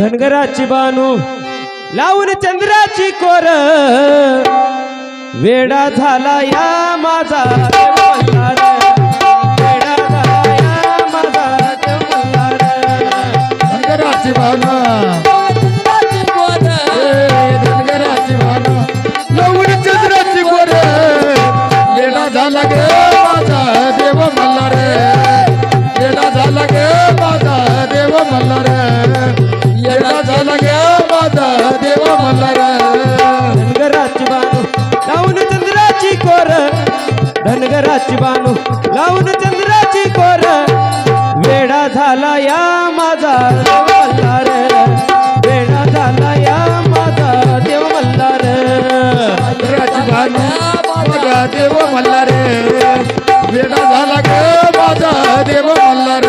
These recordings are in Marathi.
धनगराची बानू लावून चंद्राची कोर. वेडा झाला या माझा चंद्राची कोर धनगराची बानू लावून चंद्राची कोर. वेडा झाला या माझा देव मल्हार वेडा झाला या माझा देव मल्हार धनगराची भावना माझा देव मल्हार येडा झाला गे माझा देव मल्हार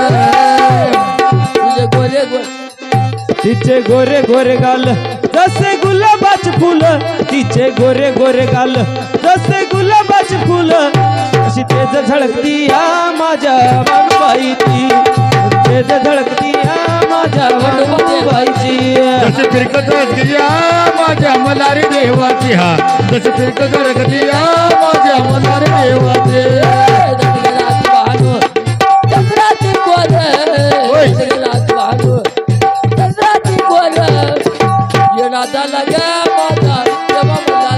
तिचे गोरे गोरे गाल जसे गुलाबाच फुल तिचे गोरे गोरे गाल। जसे गुलाबाच फुल अशी तेज झळकती या माझ्या बाबाईची तेज झळकती या माझ्या बाबाईची जसे फिरकत या माझ्या मलारी देवाची हा। जसे फिरकत या माझ्या मलारी देवाचे येणादाला ग माझा जमा म्हणला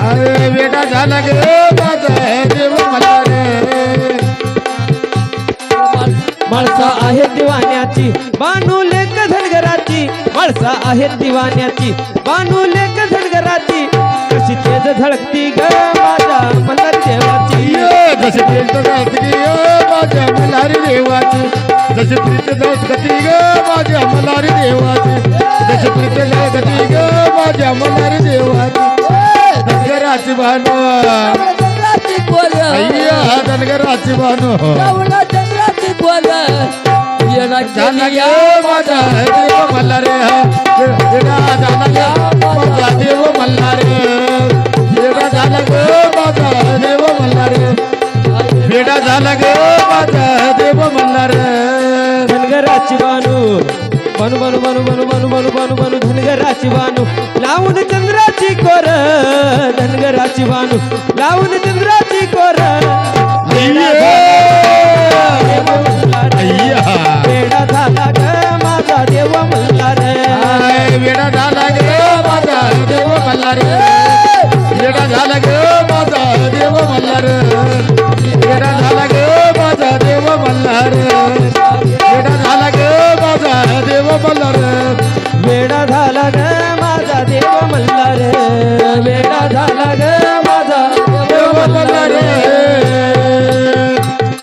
अरे आहे दिवाण्याची बानुले कधनगराची माणसा आहे दिवाण्याची बानुले कधनगराची कशी तेज धडकती ग माझ्या मनात देवाची. कशी तेज धडकती तशी प्रीती गती ग माझ्या मलारी देवाची. तशी प्रीती गती ग माझ्या मलारी देवाची. धनगराची बानो अय्या धनगराची बानो माझा देव मल्हारे. झाला ग माझा देव मल्हारे. बेडा झाला ग माझा धनगराची बानू. बानू बानू बानू बानू बानू बानू बानू बानू धनगराची बानू. लावून चंद्राची कोर धनगराची बानू. लावून चंद्राची कोर. वेडा झाला ग माझा देव झाला झाला